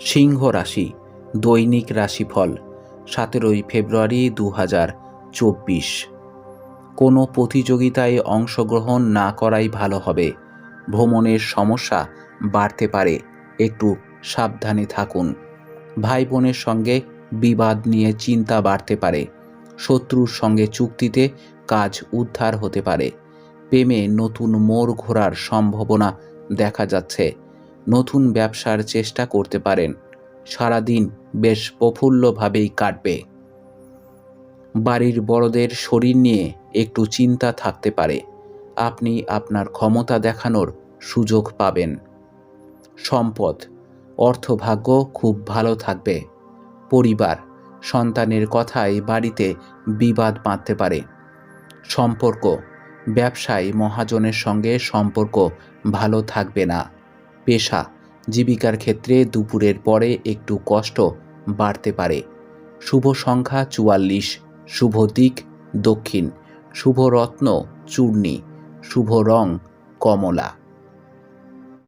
সিংহ রাশি, দৈনিক রাশিফল, সতেরোই ফেব্রুয়ারি দু চব্বিশ। কোনো প্রতিযোগিতায় অংশগ্রহণ না করাই ভালো হবে। ভ্রমণের সমস্যা বাড়তে পারে। একটু সাবধানে থাকুন। ভাই বোনের সঙ্গে বিবাদ নিয়ে চিন্তা বাড়তে পারে। শত্রুর সঙ্গে চুক্তিতে কাজ উদ্ধার হতে পারে। প্রেমে নতুন মোড় ঘোরার সম্ভাবনা দেখা যাচ্ছে। নতুন ব্যবসার চেষ্টা করতে পারেন। সারাদিন বেশ প্রফুল্লভাবেই কাটবে। বাড়ির বড়দের শরীর নিয়ে একটু চিন্তা থাকতে পারে। আপনি আপনার ক্ষমতা দেখানোর সুযোগ পাবেন। সম্পদ, অর্থভাগ্য খুব ভালো থাকবে। পরিবার, সন্তানের কথায় বাড়িতে বিবাদ বাঁধতে পারে। সম্পর্ক, ব্যবসায় মহাজনের সঙ্গে সম্পর্ক ভালো থাকবে না। পেশা। জীবিকার ক্ষেত্রে দুপুরের পরে একটু কষ্ট বাড়তে পারে। শুভ সংখ্যা চুয়াল্লিশ, শুভ দিক দক্ষিণ, শুভ রত্ন চূর্ণী, শুভ রং কমলা।